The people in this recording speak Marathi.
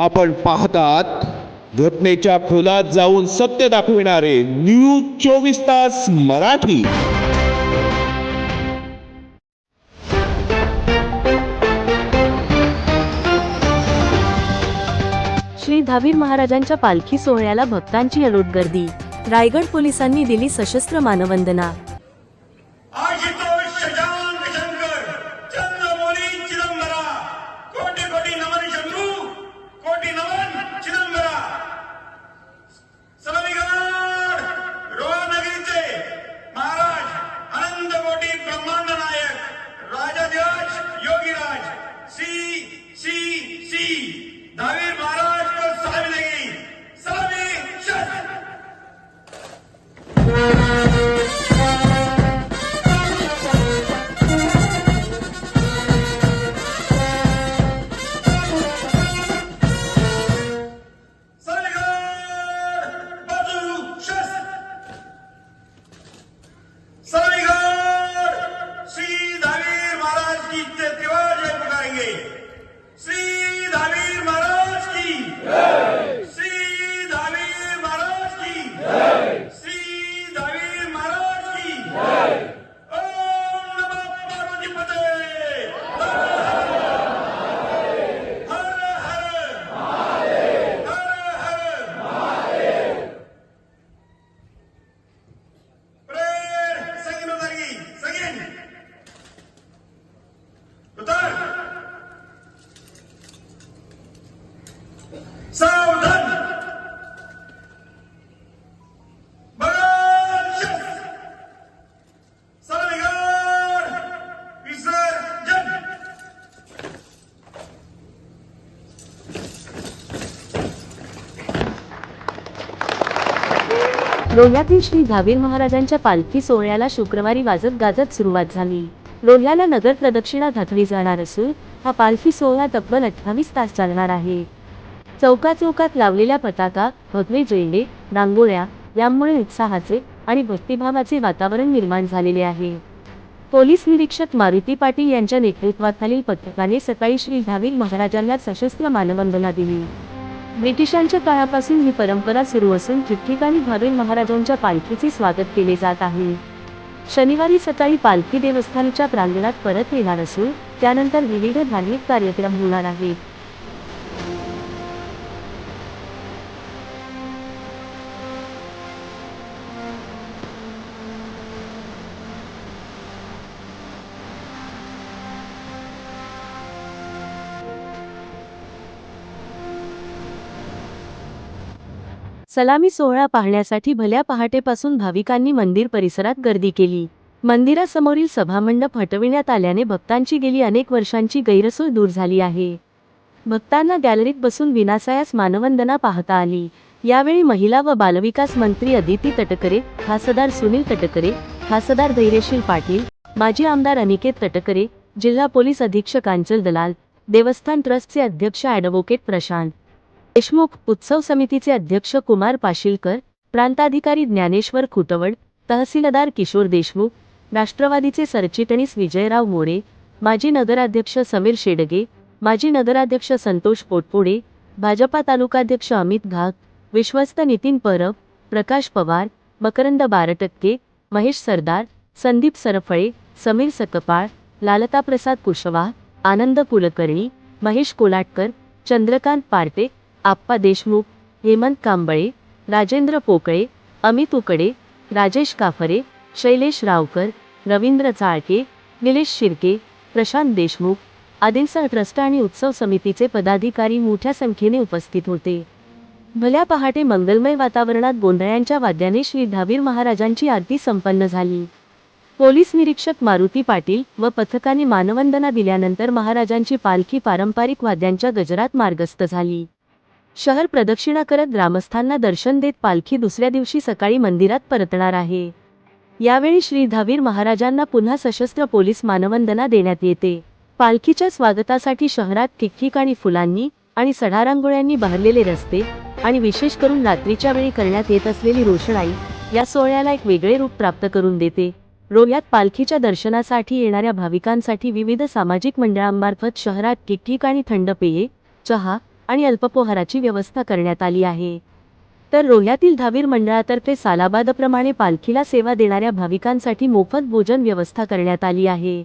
आपण पाहतात घटनेच्या खोलात जाऊन सत्य दाखविणारे न्यूज चोवीस तास मराठी. श्री धावीर महाराजांच्या पालखी सोहळ्याला भक्तांची अलोट गर्दी. रायगड पोलिसांनी दिली सशस्त्र मानवंदना. सावधान. रोह्यातील श्री धावीर महाराजांच्या पालखी सोहळ्याला शुक्रवारी वाजत गाजत सुरुवात झाली. रोह्याला नगर प्रदक्षिणा घातली जाणार असून हा पालखी सोहळा तब्बल अठ्ठावीस तास चालणार आहे. चौकाचौकात लावलेल्या पताका भगवे झेंडे रांगोळ्या यामुळे उत्साहाचे आणि भक्तिभावाचे वातावरण निर्माण झालेले आहे. पोलीस निरीक्षक मारुती पाटील यांच्या नेतृत्वाखालील पथकाने सकाळी श्री धावीर महाराजांना सशस्त्र मानवंदना दिली. ब्रिटिशांच्या काळापासून ही परंपरा सुरू असून ठिकठिकाणी धावीर महाराजांच्या पालखीचे स्वागत केले जात आहे. शनिवारी सकाळी पालखी देवस्थानच्या प्रांगणात परत येणार असून त्यानंतर विविध धार्मिक कार्यक्रम होणार आहेत. सलामी सोहळा पाहण्यासाठी भल्या पहाटेपासून भाविकांनी मंदिर परिसरात गर्दी केली. मंदिरासमोरील सभामंडप हटविण्यात आल्याने भक्तांची गेली अनेक वर्षांची गैरसोय दूर झाली आहे. भक्तांना गॅलरीत बसून विनासायास मानवंदना पाहता आली. यावेळी महिला व बालविकास मंत्री अदिती तटकरे खासदार सुनील तटकरे खासदार धैर्यशील पाटील माजी आमदार अनिकेत तटकरे जिल्हा पोलीस अधीक्षक अंचल दलाल देवस्थान ट्रस्टचे अध्यक्ष ॲडव्होकेट प्रशांत देशमुख उत्सव समितीचे अध्यक्ष कुमार पाशिलकर प्रांताधिकारी ज्ञानेश्वर खुटवड तहसीलदार किशोर देशमुख राष्ट्रवादीचे सरचिटणीस विजयराव मोरे माजी नगराध्यक्ष समीर शेडगे माजी नगराध्यक्ष संतोष पोटपोडे भाजपा तालुकाध्यक्ष अमित घाक विश्वस्त नितीन परब प्रकाश पवार मकरंद बारटक्के महेश सरदार संदीप सरफळे समीर सकपाळ लालता प्रसाद कुशवाह आनंद कुलकर्णी महेश कोलाटकर चंद्रकांत पार्टे आप्पा देशमुख हेमंत कांबळे राजेंद्र पोकळे अमित उकडे राजेश काफरे शैलेश रावकर रवींद्र चाळके निलेश शिर्के प्रशांत देशमुख आदींसह ट्रस्ट आणि उत्सव समितीचे पदाधिकारी मोठ्या संख्येने उपस्थित होते. भल्या पहाटे मंगलमय वातावरणात गोंधळ्यांच्या वाद्याने श्री धावीर महाराजांची आरती संपन्न झाली. पोलीस निरीक्षक मारुती पाटील व पथकाने मानवंदना दिल्यानंतर महाराजांची पालखी पारंपरिक वाद्यांच्या गजरात मार्गस्थ झाली. शहर प्रदक्षिणा करत ग्रामस्थांना दर्शन देत पालखी दुसऱ्या दिवशी सकाळी मंदिरात परतणार आहे. यावेळी श्री धावीर महाराजांना पुन्हा सशस्त्र पोलीस मानवंदना देण्यात येते. पालखीच्या स्वागतासाठी शहरात ठिकठिकाणी फुलांनी आणि सढारांगोळ्यांनी बहरलेले रस्ते आणि विशेष करून रात्रीच्या वेळी करण्यात येत असलेली रोषणाई या सोहळ्याला एक वेगळे रूप प्राप्त करून देते. रोयात पालखीच्या दर्शनासाठी येणाऱ्या भाविकांसाठी विविध सामाजिक मंडळांमार्फत शहरात ठिकठिकाणी थंड पेये चहा आणि अल्पपोहाराची व्यवस्था करण्यात आली आहे. तर रोह्यातील धावीर मंडळातर्फे सालाबादप्रमाणे पालखीला सेवा देणाऱ्या भाविकांसाठी मोफत भोजन व्यवस्था करण्यात आली आहे.